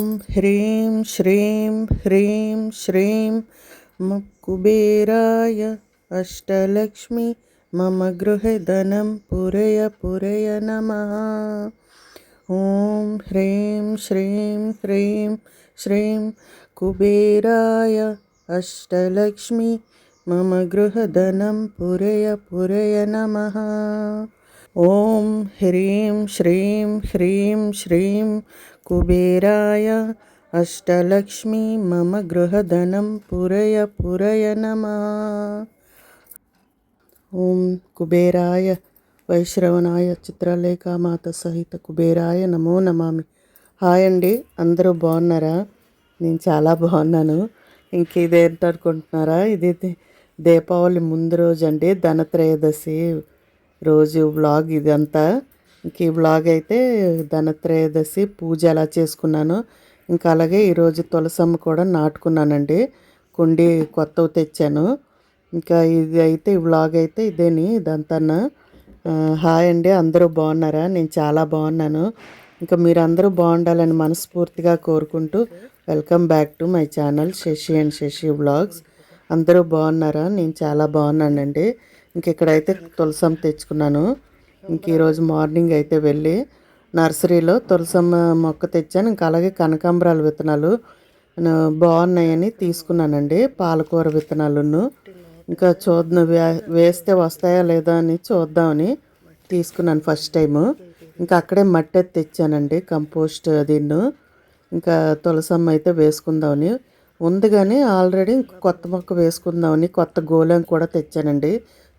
ॐ ह्रीं श्रीं ह्रीं श्रीं म कुबेराय अष्टलक्ष्मी मम गृहधनं पुरय पुरय नमः। ॐ ह्रीं श्रीं ह्रीं श्रीं कुबेराय अष्टलक्ष्मी मम गृहधनं पुरय पुरय नमः। ఓం హ్రీం శ్రీం హ్రీం శ్రీం కుబేరాయ అష్టలక్ష్మి మమ గృహధనం పురయ పురయ నమ. ఓం కుబేరాయ వైశ్రవణాయ చిత్రలేఖ మాత సహిత కుబేరాయ నమో నమామి. హాయ్ అండి అందరూ బాగున్నారా? నేను చాలా బాగున్నాను. ఇంకేదేంటనుకుంటున్నారా ఇది దీపావళి ముందు రోజు అండి ధనత్రయోదశి. రోజు వ్లాగ్ ఇదంతా. ఇంక ఈ వ్లాగ్ అయితే ధనత్రయోదశి పూజ ఎలా చేసుకున్నాను. ఇంకా అలాగే ఈరోజు తులసమ్మ కూడా నాటుకున్నానండి. కుండి కొత్తవి తెచ్చాను. ఇంకా ఇది అయితే ఈ వ్లాగ్ అయితే ఇదేని ఇదంతా హాయ్ అండి అందరూ బాగున్నారా? నేను చాలా బాగున్నాను. ఇంకా మీరందరూ బాగుండాలని మనస్ఫూర్తిగా కోరుకుంటూ welcome back to my channel Sashi and Sashi vlogs. అందరూ బాగున్నారా? నేను చాలా బాగున్నానండి. ఇంకెక్కడైతే తులసమ్మ తెచ్చుకున్నాను ఇంక ఈరోజు మార్నింగ్ అయితే వెళ్ళి నర్సరీలో తులసమ్మ మొక్క తెచ్చాను. ఇంకా అలాగే కనకాంబరాల విత్తనాలు బాగున్నాయని తీసుకున్నానండి. పాలకూర విత్తనాలను. ఇంకా చూద్దాం వేస్తే వస్తాయా లేదా అని చూద్దామని తీసుకున్నాను ఫస్ట్ టైము. ఇంకా అక్కడే మట్టి తెచ్చానండి కంపోస్ట్ దీన్ను ఇంకా తులసమ్మ అయితే వేసుకుందామని. ఉంది కానీ ఆల్రెడీ కొత్త మొక్క వేసుకుందామని కొత్త గోళం కూడా తెచ్చానండి.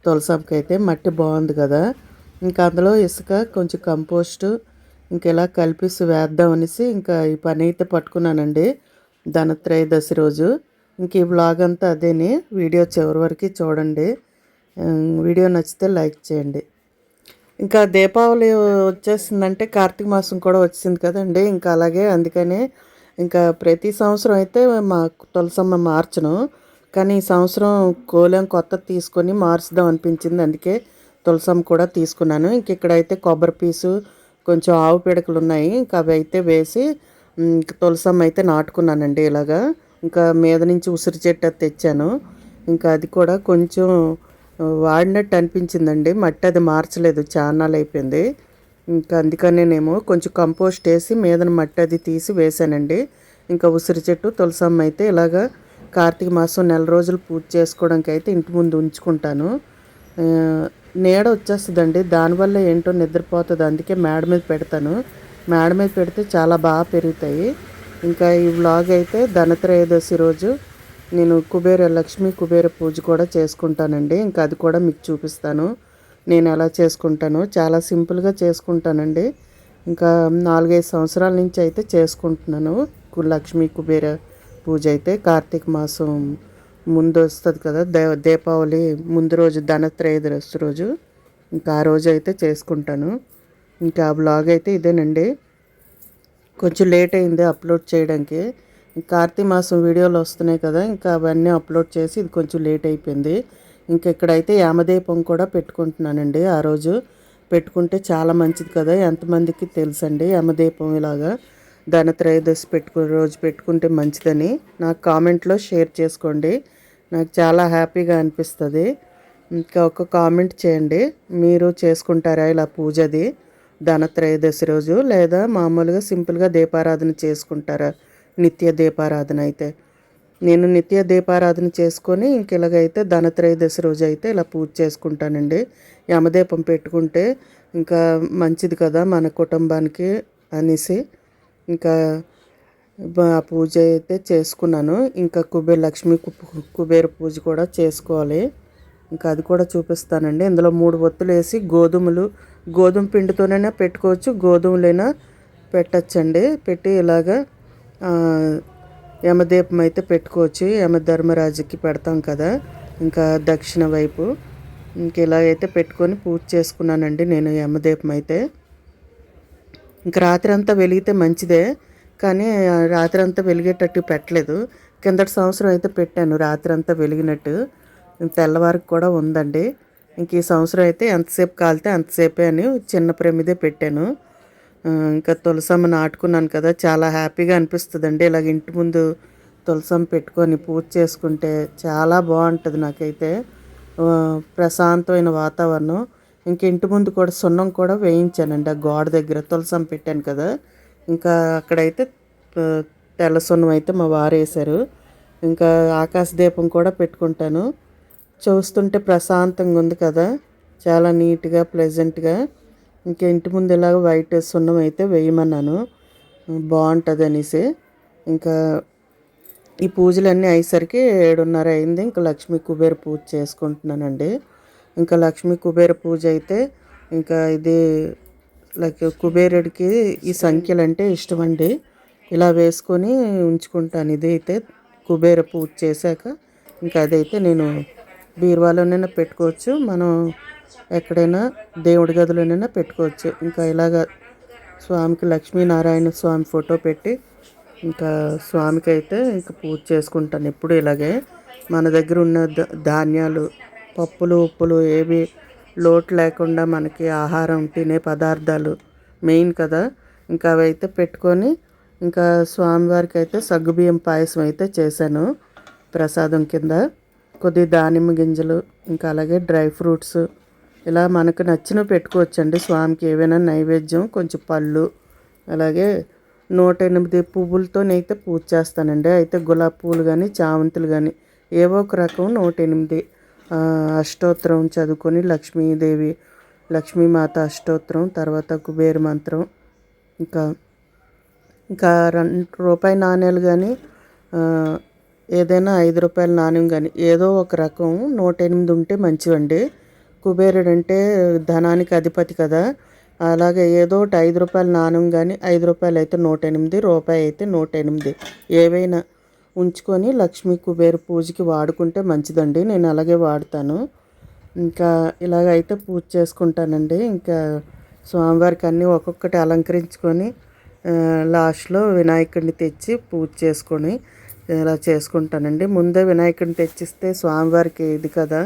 తులసంకి అయితే మట్టి బాగుంది కదా. ఇంకా అందులో ఇసుక కొంచెం కంపోస్టు ఇంక ఇలా వేద్దాం అనేసి ఇంకా ఈ పని అయితే పట్టుకున్నానండి ధనత్రయోదశి రోజు. ఇంక ఈ బ్లాగ్ అంతా అదేని. వీడియో చివరి వరకు చూడండి. వీడియో నచ్చితే లైక్ చేయండి. ఇంకా దీపావళి వచ్చేసిందంటే కార్తీక మాసం కూడా వచ్చింది కదండి. ఇంకా అలాగే అందుకనే ఇంకా ప్రతి సంవత్సరం అయితే మా తులసమ్మ మార్చను. కానీ ఈ సంవత్సరం కోలం కొత్త తీసుకొని మార్చుదాం అనిపించింది. అందుకే తులసం కూడా తీసుకున్నాను. ఇంక ఇక్కడైతే కొబ్బరి పీసు కొంచెం ఆవు పిడకలు ఉన్నాయి. ఇంకా అవి అయితే వేసి తులసం అయితే నాటుకున్నానండి ఇలాగా. ఇంకా మీద నుంచి ఉసిరి చెట్టు తెచ్చాను. ఇంకా అది కూడా కొంచెం వాడినట్టు అనిపించిందండి. మట్టి అది మార్చలేదు. చాలా అయిపోయింది. ఇంకా అందుకనేనేమో కొంచెం కంపోస్ట్ వేసి మీదన మట్టి అది తీసి వేసానండి. ఇంకా ఉసిరి చెట్టు తులసమ్మ అయితే ఇలాగా కార్తీక మాసం నెల రోజులు పూజ చేసుకోవడానికి అయితే ఇంటి ముందు ఉంచుకుంటాను. నీడ వచ్చేస్తుందండి. దానివల్ల ఏంటో నిద్రపోతుంది. అందుకే మేడ మీద పెడతాను. మేడ మీద పెడితే చాలా బాగా పెరుగుతాయి. ఇంకా ఈ వ్లాగ్ అయితే ధనత్రయోదశి రోజు నేను కుబేర లక్ష్మి కుబేర పూజ కూడా చేసుకుంటానండి. ఇంకా అది కూడా మీకు చూపిస్తాను. నేను ఎలా చేసుకుంటాను? చాలా సింపుల్గా చేసుకుంటానండి. ఇంకా నాలుగైదు సంవత్సరాల నుంచి అయితే చేసుకుంటున్నాను. లక్ష్మీ కుబేర పూజ అయితే కార్తీక మాసం ముందు వస్తుంది కదా దే దీపావళి ముందు రోజు ధనత్రయోదశి రోజు. ఇంకా ఆ రోజు అయితే చేసుకుంటాను. ఇంకా ఆ బ్లాగ్ అయితే ఇదేనండి. కొంచెం లేట్ అయింది అప్లోడ్ చేయడానికి. కార్తీక మాసం వీడియోలు వస్తున్నాయి కదా ఇంకా అవన్నీ అప్లోడ్ చేసి ఇది కొంచెం లేట్ అయిపోయింది. ఇంకా ఇక్కడైతే యామదీపం కూడా పెట్టుకుంటున్నానండి ఆ రోజు. పెట్టుకుంటే చాలా మంచిది కదా ఎంతమందికి తెలుసండి యమదీపం ఇలాగా. ధనత్రయోదశి పెట్టుకునే రోజు పెట్టుకుంటే మంచిదని నాకు కామెంట్లో షేర్ చేసుకోండి. నాకు చాలా హ్యాపీగా అనిపిస్తుంది. ఇంకా ఒక కామెంట్ చేయండి. మీరు చేసుకుంటారా ఇలా పూజది? ధనత్రయోదశి రోజు లేదా మామూలుగా సింపుల్గా దీపారాధన చేసుకుంటారా? నిత్య దీపారాధన అయితే. నేను నిత్య దీపారాధన చేసుకొని ఇంక ఇలాగైతే ధనత్రయోదశి రోజు అయితే ఇలా పూజ చేసుకుంటానండి. యమదీపం పెట్టుకుంటే ఇంకా మంచిది కదా మన కుటుంబానికి అనేసి. ఇంకా పూజ అయితే చేసుకున్నాను. ఇంకా కుబేర లక్ష్మి కుబేర పూజ కూడా చేసుకోవాలి. ఇంకా అది కూడా చూపిస్తానండి. ఇందులో మూడు ఒత్తులు వేసి గోధుమలు గోధుమ పిండితోనైనా పెట్టుకోవచ్చు గోధుమలైనా పెట్టచ్చండి. పెట్టి ఇలాగా యమదీపం అయితే పెట్టుకోవచ్చు. యమధర్మరాజుకి పెడతాం కదా. ఇంకా దక్షిణ వైపు. ఇంక ఇలాగైతే పెట్టుకొని పూజ చేసుకున్నానండి నేను యమదీపం అయితే. ఇంక రాత్రి అంతా వెలిగితే మంచిదే కానీ రాత్రి అంతా వెలిగేటట్టు పెట్టలేదు. కిందటి సంవత్సరం అయితే పెట్టాను రాత్రి అంతా వెలిగినట్టు. తెల్లవారికి కూడా ఉందండి. ఇంక ఈ సంవత్సరం అయితే ఎంతసేపు కాలితే అంతసేపే అని చిన్న ప్రమిదే పెట్టాను. ఇంకా తులసమ్మ నాటుకున్నాను కదా చాలా హ్యాపీగా అనిపిస్తుందండి. ఇలాగ ఇంటి ముందు తులసమ్మ పెట్టుకొని పూజ చేసుకుంటే చాలా బాగుంటుంది నాకైతే. ప్రశాంతమైన వాతావరణం. ఇంక ఇంటి ముందు కూడా సున్నం కూడా వేయించానండి. ఆ గోడ దగ్గర తులసం పెట్టాను కదా. ఇంకా అక్కడైతే తెల్ల సున్నం అయితే మా వారు వేశారు. ఇంకా ఆకాశ దీపం కూడా పెట్టుకుంటాను. చూస్తుంటే ప్రశాంతంగా ఉంది కదా. చాలా నీట్గా ప్లెజెంట్గా ఇంకా ఇంటి ముందు ఇలాగ వైట్ సున్నం అయితే వేయమన్నాను. బాగుంటుంది అనేసి. ఇంకా ఈ పూజలన్నీ అయ్యేసరికి ఏడున్నర అయింది. ఇంకా లక్ష్మీ కుబేర పూజ చేసుకుంటున్నానండి. ఇంకా లక్ష్మీ కుబేర పూజ అయితే ఇంకా ఇది లైక్ కుబేరుడికి ఈ సంఖ్యలు అంటే ఇష్టం అండి ఇలా వేసుకొని ఉంచుకుంటాను. ఇది అయితే కుబేర పూజ చేశాక ఇంకా అదైతే నేను బీరువాలోనైనా పెట్టుకోవచ్చు. మనం ఎక్కడైనా దేవుడి గదిలోనైనా పెట్టుకోవచ్చు. ఇంకా ఇలాగ స్వామికి లక్ష్మీనారాయణ స్వామి ఫోటో పెట్టి ఇంకా స్వామికి అయితే ఇంకా పూజ చేసుకుంటాను. ఎప్పుడు ఇలాగే మన దగ్గర ఉన్న ధాన్యాలు పప్పులు ఉప్పులు ఏవి లోటు లేకుండా మనకి ఆహారం తినే పదార్థాలు మెయిన్ కదా. ఇంకా అవి అయితే పెట్టుకొని ఇంకా స్వామివారికి అయితే సగ్గుబియ్యం పాయసం అయితే చేశాను ప్రసాదం కింద. కొద్ది దానిమ్మ గింజలు ఇంకా అలాగే డ్రై ఫ్రూట్స్. ఇలా మనకు నచ్చినవి పెట్టుకోవచ్చండి స్వామికి ఏవైనా నైవేద్యం కొంచెం పళ్ళు అలాగే నూట ఎనిమిది పువ్వులతోనైతే పూజ చేస్తానండి. అయితే గులాబీ పువ్వులు కానీ చామంతులు కానీ ఏవో ఒక రకం నూట ఎనిమిది అష్టోత్తరం చదువుకొని లక్ష్మీదేవి లక్ష్మీమాత అష్టోత్తరం తర్వాత కుబేర మంత్రం ఇంకా ఇంకా రెండు రూపాయి నాణ్యాలు కానీ ఏదైనా ఐదు రూపాయల నాణ్యం కానీ ఏదో ఒక రకం నూట ఎనిమిది ఉంటే మంచివండి. కుబేరుడు అంటే ధనానికి అధిపతి కదా. అలాగే ఏదో ఒకటి ఐదు రూపాయల నాణ్యం కానీ ఐదు రూపాయలు అయితే నూట ఎనిమిది రూపాయి అయితే నూట ఎనిమిది ఏవైనా ఉంచుకొని లక్ష్మీ కుబేర పూజకి వాడుకుంటే మంచిదండి. నేను అలాగే వాడతాను. ఇంకా ఇలాగైతే పూజ చేసుకుంటానండి. ఇంకా స్వామివారికి అన్నీ ఒక్కొక్కటి అలంకరించుకొని లాస్ట్లో వినాయకుడిని తెచ్చి పూజ చేసుకొని ఇలా చేసుకుంటానండి. ముందే వినాయకుడిని తెచ్చిస్తే స్వామివారికి ఇది కదా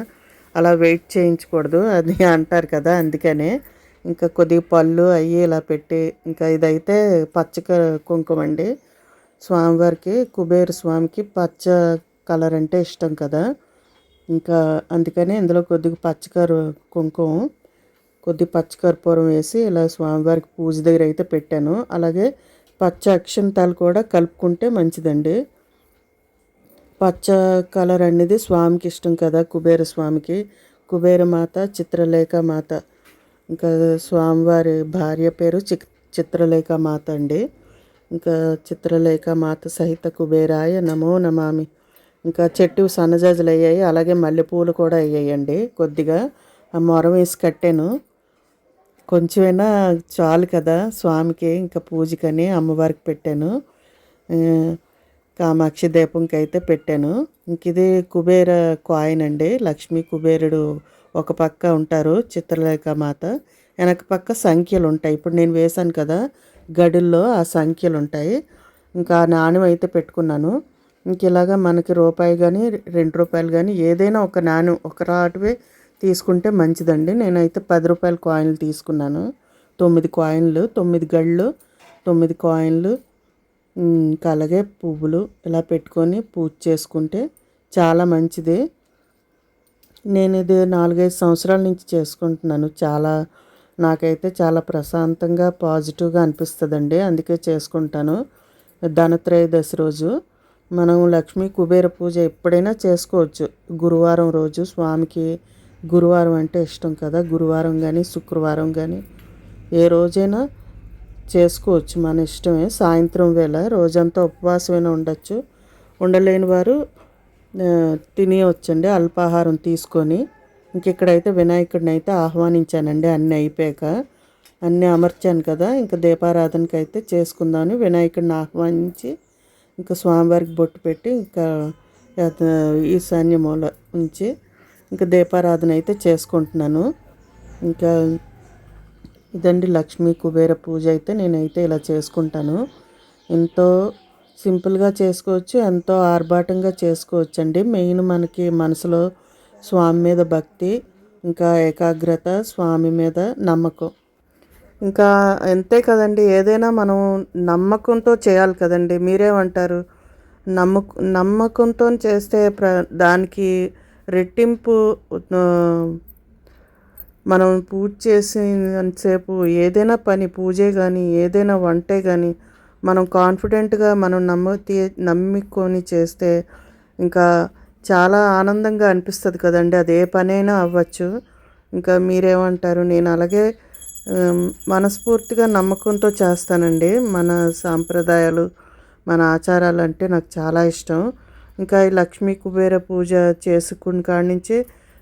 అలా వెయిట్ చేయించకూడదు. అది అంటారు కదా అందుకనే. ఇంకా కొద్దిగా పళ్ళు అవి ఇలా పెట్టి ఇంకా ఇదైతే పచ్చ కుంకుమ అండి స్వామివారికి కుబేర స్వామికి పచ్చ కలర్ అంటే ఇష్టం కదా. ఇంకా అందుకని ఇందులో కొద్దిగా పచ్చకరు కుంకుమ కొద్ది పచ్చకర్పూరం వేసి ఇలా స్వామివారికి పూజ దగ్గర అయితే పెట్టాను. అలాగే పచ్చ అక్షంతాలు కూడా కలుపుకుంటే మంచిదండి. పచ్చ కలర్ అనేది స్వామికి ఇష్టం కదా కుబేర స్వామికి. కుబేర మాత చిత్రలేఖ మాత. ఇంకా స్వామివారి భార్య పేరు చి చిత్రలేఖ మాత అండి. ఇంకా చిత్రలేఖ మాత సహిత కుబేరాయ నమో నమామి. ఇంకా చెట్టు సన్నజాజులు అయ్యాయి అలాగే మల్లెపూలు కూడా అయ్యాయండి. కొద్దిగా ఆ మొరం వేసి కట్టాను. కొంచెమైనా చాలు కదా స్వామికి ఇంకా పూజకని అమ్మవారికి పెట్టాను. కామాక్షి దీపంకి అయితే పెట్టాను. ఇంక ఇది కుబేర కాయిన్ అండి. లక్ష్మీ కుబేరుడు ఒక పక్క ఉంటారు చిత్రలేఖ మాత. వెనక పక్క సంఖ్యలు ఉంటాయి. ఇప్పుడు నేను వేశాను కదా గడుల్లో ఆ సంఖ్యలు ఉంటాయి ఇంకా నాణ్యం అయితే పెట్టుకున్నాను. ఇంక ఇలాగా మనకి రూపాయి కానీ రెండు రూపాయలు కానీ ఏదైనా ఒక నాణ్యం ఒక రాటివే తీసుకుంటే మంచిదండి. నేనైతే పది రూపాయల కాయిన్లు తీసుకున్నాను. తొమ్మిది కాయిన్లు తొమ్మిది గళ్ళు తొమ్మిది కాయిన్లు. ఇంకా అలాగే పువ్వులు ఇలా పెట్టుకొని పూజ చేసుకుంటే చాలా మంచిది. నేను ఇది నాలుగైదు సంవత్సరాల నుంచి చేసుకుంటున్నాను. చాలా నాకైతే చాలా ప్రశాంతంగా పాజిటివ్గా అనిపిస్తుందండి. అందుకే చేసుకుంటాను. ధనత్రయోదశి రోజు మనం లక్ష్మీ కుబేర పూజ ఎప్పుడైనా చేసుకోవచ్చు. గురువారం రోజు స్వామికి గురువారం అంటే ఇష్టం కదా. గురువారం కానీ శుక్రవారం కానీ ఏ రోజైనా చేసుకోవచ్చు. మన ఇష్టమే. సాయంత్రం వేళ రోజంతా ఉపవాసమైనా ఉండొచ్చు. ఉండలేని వారు ఆ, తినేయొచ్చండి. అల్పాహారం తీసుకొని ఇంక ఇక్కడైతే వినాయకుడిని అయితే ఆహ్వానించానండి. అన్నీ అయిపోయాక అన్నీ అమర్చాను కదా ఇంకా దీపారాధనకి అయితే చేసుకుందామని వినాయకుడిని ఆహ్వానించి ఇంకా స్వామివారికి బొట్టు పెట్టి ఇంకా ఈశాన్య మూల ఉంచి ఇంకా దీపారాధన అయితే చేసుకుంటున్నాను. ఇంకా ఇదండి లక్ష్మీ కుబేర పూజ అయితే నేనైతే ఇలా చేసుకుంటాను. ఎంతో సింపుల్గా చేసుకోవచ్చు ఎంతో ఆర్భాటంగా చేసుకోవచ్చు అండి మెయిన్ మనకి మనసులో స్వామి మీద భక్తి ఇంకా ఏకాగ్రత స్వామి మీద నమ్మకం. ఇంకా అంతే కదండి ఏదైనా మనం నమ్మకంతో చేయాలి కదండి. మీరేమంటారు? నమ్మక నమ్మకంతో చేస్తే ప్ర దానికి రెట్టింపు మనం పూజ చేసేంతసేపు ఏదైనా పని పూజే కానీ ఏదైనా వంటే కానీ మనం కాన్ఫిడెంట్గా మనం నమ్మ నమ్ముకొని చేస్తే ఇంకా చాలా ఆనందంగా అనిపిస్తుంది కదండి. అది ఏ పనైనా అవ్వచ్చు. ఇంకా మీరేమంటారు? నేను అలాగే మనస్ఫూర్తిగా నమ్మకంతో చేస్తానండి. మన సాంప్రదాయాలు మన ఆచారాలు అంటే నాకు చాలా ఇష్టం. ఇంకా ఈ లక్ష్మీ కుబేర పూజ చేసుకున్న కాడి నుంచి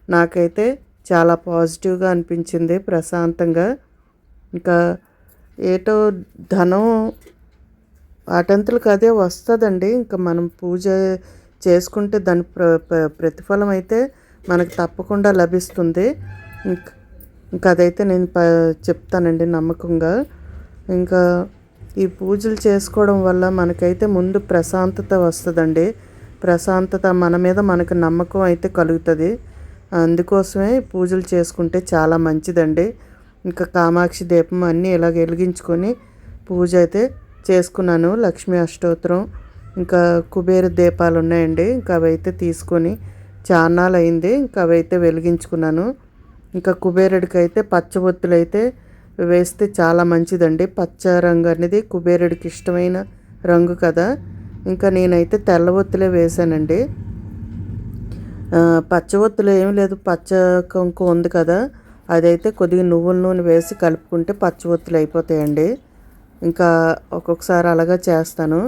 నాకైతే చాలా పాజిటివ్గా అనిపించింది ప్రశాంతంగా. ఇంకా ఏటో ధనం వాటంతలకు అదే వస్తుందండి. ఇంకా మనం పూజ చేసుకుంటే దాని ప్ర ప్రతిఫలం అయితే మనకు తప్పకుండా లభిస్తుంది. ఇంక ఇంకా అదైతే నేను ప చెప్తానండి నమ్మకంగా. ఇంకా ఈ పూజలు చేసుకోవడం వల్ల మనకైతే ముందు ప్రశాంతత వస్తుందండి. ప్రశాంతత మన మీద మనకు నమ్మకం అయితే కలుగుతుంది. అందుకోసమే పూజలు చేసుకుంటే చాలా మంచిదండి. ఇంకా కామాక్షి దీపం అన్నీ ఇలాగ వెలిగించుకొని పూజ అయితే చేసుకున్నాను. లక్ష్మీ అష్టోత్తరం. ఇంకా కుబేర దీపాలు ఉన్నాయండి. ఇంకా అవైతే తీసుకొని చాన్నాలు అయింది ఇంకా అవైతే వెలిగించుకున్నాను. ఇంకా కుబేరుడికి అయితే పచ్చబొత్తులు అయితే వేస్తే చాలా మంచిదండి. పచ్చ రంగు అనేది కుబేరుడికి ఇష్టమైన రంగు కదా. ఇంకా నేనైతే తెల్లబొత్తులే వేశానండి. పచ్చబొత్తులు పచ్చ ఒత్తులు లేదు. పచ్చ కుంకుమ ఉంది కదా. అదైతే కొద్దిగా నువ్వుల నూనె వేసి కలుపుకుంటే పచ్చ ఒత్తులు అయిపోతాయండి. ఇంకా ఒక్కొక్కసారి అలాగా చేస్తాను.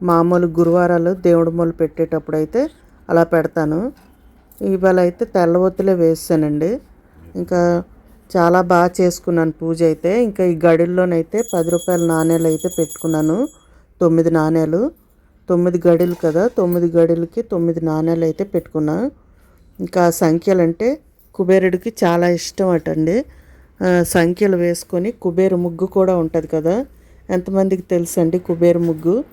మామూలు గురువారాలు దేవుడు మొలు పెట్టేటప్పుడు అయితే అలా పెడతాను. ఇవాళ అయితే తెల్ల వేసానండి ఇంకా చాలా బాగా చేసుకున్నాను పూజ అయితే. ఇంకా ఈ గడిల్లోనైతే పది రూపాయల నాణేలు అయితే పెట్టుకున్నాను. తొమ్మిది నాణేలు. తొమ్మిది గడిలు కదా తొమ్మిది గడిలకి తొమ్మిది నాణేలు అయితే పెట్టుకున్నా. ఇంకా సంఖ్యలు అంటే కుబేరుడికి చాలా ఇష్టం అటండి. సంఖ్యలు వేసుకొని కుబేరు ముగ్గు కూడా ఉంటుంది కదా. ఎంతమందికి తెలుసండి కుబేరు ముగ్గు?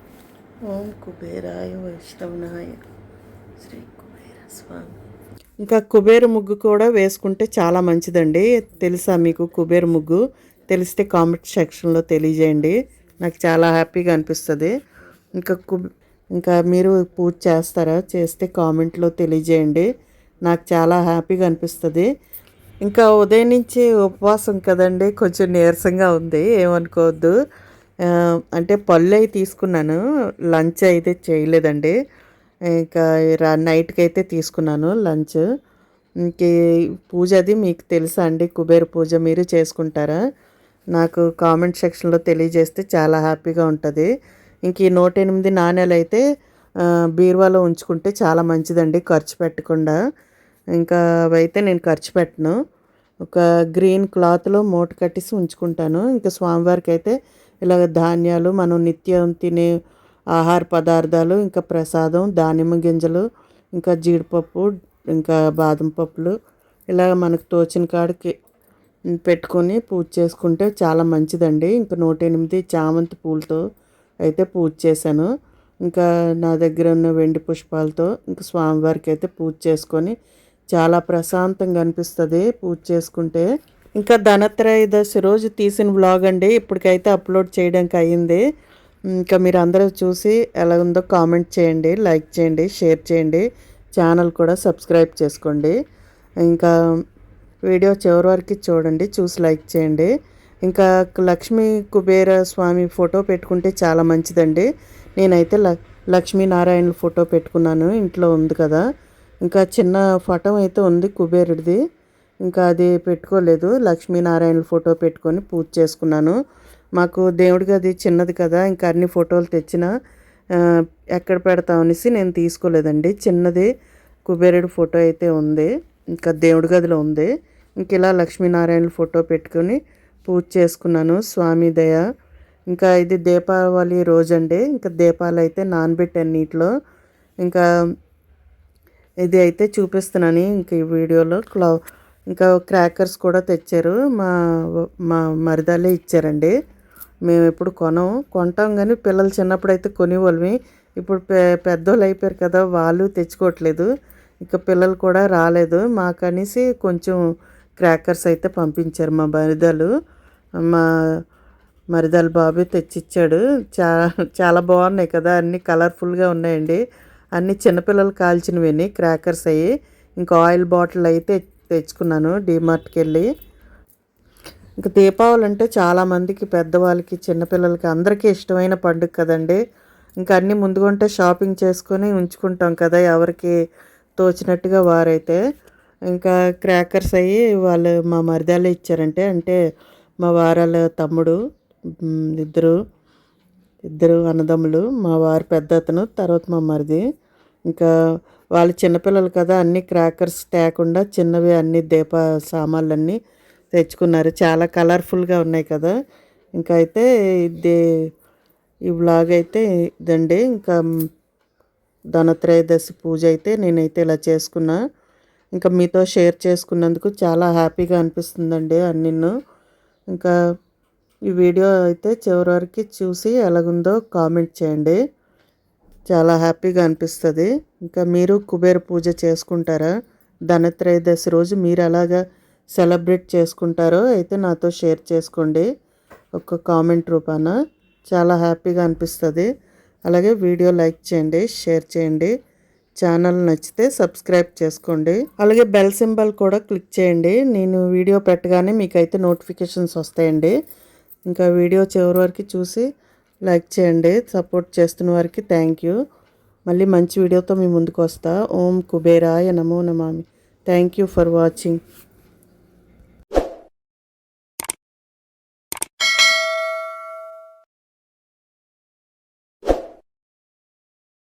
ఓం కుబేరాయ వైష్ణవనాయ. శ్రీ కుబేర స్వామి. ఇంకా కుబేర ముగ్గు కూడా వేసుకుంటే చాలా మంచిదండి. తెలుసా మీకు కుబేర ముగ్గు? తెలిస్తే కామెంట్ సెక్షన్లో తెలియజేయండి. నాకు చాలా హ్యాపీగా అనిపిస్తుంది. ఇంకా కు ఇంకా మీరు పూజ చేస్తారా? చేస్తే కామెంట్లో తెలియజేయండి. నాకు చాలా హ్యాపీగా అనిపిస్తుంది. ఇంకా ఉదయం నుంచి ఉపవాసం కదండి. కొంచెం నీరసంగా ఉంది. ఏమనుకోవద్దు. అంటే పళ్ళు అవి తీసుకున్నాను. లంచ్ అయితే చేయలేదండి. ఇంకా రా నైట్కి అయితే తీసుకున్నాను లంచ్. ఇంక పూజ అది మీకు తెలుసా అండి? కుబేర పూజ మీరు చేసుకుంటారా? నాకు కామెంట్ సెక్షన్లో తెలియజేస్తే చాలా హ్యాపీగా ఉంటుంది. ఇంక ఈ నూట ఎనిమిది నాణ్యాలు అయితే బీరువాలో ఉంచుకుంటే చాలా మంచిదండి ఖర్చు పెట్టకుండా. ఇంకా అవైతే నేను ఖర్చు పెట్టను. ఒక గ్రీన్ క్లాత్లో మూట కట్టేసి ఉంచుకుంటాను. ఇంకా స్వామివారికి అయితే ఇలాగ ధాన్యాలు మనం నిత్యం తినే ఆహార పదార్థాలు ఇంకా ప్రసాదం దానిమ్మ గింజలు ఇంకా జీడిపప్పు ఇంకా బాదం పప్పులు ఇలాగ మనకు తోచిన కాడికి పెట్టుకొని పూజ చేసుకుంటే చాలా మంచిదండి. ఇంకా నూట ఎనిమిది చామంతి పూలతో అయితే పూజ చేశాను. ఇంకా నా దగ్గర ఉన్న వెండి పుష్పాలతో ఇంకా స్వామివారికి అయితే పూజ చేసుకొని చాలా ప్రశాంతంగా అనిపిస్తుంది పూజ చేసుకుంటే. ఇంకా ధనత్రయోదశి రోజు తీసిన వ్లాగ్ అండి. ఇప్పటికైతే అప్లోడ్ చేయడానికి అయ్యింది. ఇంకా మీరు అందరూ చూసి ఎలా ఉందో కామెంట్ చేయండి లైక్ చేయండి షేర్ చేయండి. ఛానల్ కూడా సబ్స్క్రైబ్ చేసుకోండి. ఇంకా వీడియో చివరి వరకు చూడండి చూసి లైక్ చేయండి. ఇంకా లక్ష్మీ కుబేర స్వామి ఫోటో పెట్టుకుంటే చాలా మంచిదండి. నేనైతే ల లక్ష్మీనారాయణ ఫోటో పెట్టుకున్నాను ఇంట్లో ఉంది కదా. ఇంకా చిన్న ఫోటో అయితే ఉంది కుబేరుడిది. ఇంకా అది పెట్టుకోలేదు. లక్ష్మీనారాయణ ఫోటో పెట్టుకొని పూజ చేసుకున్నాను. మాకు దేవుడికి అది చిన్నది కదా ఇంకా అన్ని ఫోటోలు తెచ్చిన ఎక్కడ పెడతాం అనేసి నేను తీసుకోలేదండి. చిన్నది కుబేరుడు ఫోటో అయితే ఉంది. ఇంకా దేవుడి గదిలో ఉంది. ఇంక ఇలా లక్ష్మీనారాయణ ఫోటో పెట్టుకొని పూజ చేసుకున్నాను. స్వామి దయ. ఇంకా ఇది దీపావళి రోజండి. ఇంకా దీపాలు అయితే నానబెట్టాను నీటిలో. ఇంకా ఇది అయితే చూపిస్తున్నాను ఇంక ఈ వీడియోలో. క్లౌ ఇంకా క్రాకర్స్ కూడా తెచ్చారు. మా మా మరిదాలే ఇచ్చారండి. మేము ఎప్పుడు కొనం కొంటాం కానీ పిల్లలు చిన్నప్పుడు అయితే కొనేవాళ్ళమి. ఇప్పుడు పె పెద్దోళ్ళు అయిపోయారు కదా వాళ్ళు తెచ్చుకోవట్లేదు. ఇంకా పిల్లలు కూడా రాలేదు. మాకనేసి కొంచెం క్రాకర్స్ అయితే పంపించారు మా మరిదాలు మా మరిదల బాబు తెచ్చిచ్చాడు. చా చాలా బాగున్నాయి కదా అన్నీ కలర్ఫుల్గా ఉన్నాయండి. అన్నీ చిన్నపిల్లలు కాల్చినవి క్రాకర్స్ అయ్యి. ఇంకా ఆయిల్ బాటిల్ అయితే తెచ్చుకున్నాను డీమార్ట్కి వెళ్ళి ఇంకా దీపావళి అంటే చాలామందికి పెద్దవాళ్ళకి చిన్నపిల్లలకి అందరికీ ఇష్టమైన పండుగ కదండి. ఇంకా అన్నీ ముందుగుంటే షాపింగ్ చేసుకొని ఉంచుకుంటాం కదా ఎవరికి తోచినట్టుగా వారైతే. ఇంకా క్రాకర్స్ అయ్యి వాళ్ళు మా మరిదాలు ఇచ్చారంటే అంటే మా వారాల తమ్ముడు ఇద్దరు ఇద్దరు అన్నదమ్ములు మా వారి పెద్ద అతను తర్వాత మా మరిది. ఇంకా వాళ్ళు చిన్నపిల్లలు కదా అన్ని క్రాకర్స్ తేకుండా చిన్నవి అన్ని దీప సామాన్లన్నీ తెచ్చుకున్నారు. చాలా కలర్ఫుల్గా ఉన్నాయి కదా. ఇంకా అయితే ఇది ఈ వ్లాగ్ అయితే ఇదండి. ఇంకా ధనత్రయోదశి పూజ అయితే నేనైతే ఇలా చేసుకున్నా. ఇంకా మీతో షేర్ చేసుకున్నందుకు చాలా హ్యాపీగా అనిపిస్తుందండి అన్నిన్ను ఇంకా ఈ వీడియో అయితే చివరి వరకు చూసి ఎలాగుందో కామెంట్ చేయండి. చాలా హ్యాపీగా అనిపిస్తుంది. ఇంకా మీరు కుబేర పూజ చేసుకుంటారా? ధనత్రయోదశి రోజు మీరు ఎలాగా సెలబ్రేట్ చేసుకుంటారో అయితే నాతో షేర్ చేసుకోండి. ఒక కామెంట్ రూపాన. చాలా హ్యాపీగా అనిపిస్తుంది. అలాగే వీడియో లైక్ చేయండి షేర్ చేయండి. ఛానల్ నచ్చితే సబ్స్క్రైబ్ చేసుకోండి. అలాగే బెల్ సింబల్ కూడా క్లిక్ చేయండి. నేను వీడియో పెట్టగానే మీకైతే నోటిఫికేషన్స్ వస్తాయండి. ఇంకా వీడియో చివరి వరకు చూసి లైక్ చేయండి సపోర్ట్ చేస్తున్న వారికి థ్యాంక్ యూ మళ్ళీ మంచి వీడియోతో మీ ముందుకు వస్తా. ఓం కుబేరాయ నమో నమామి. Thank you for watching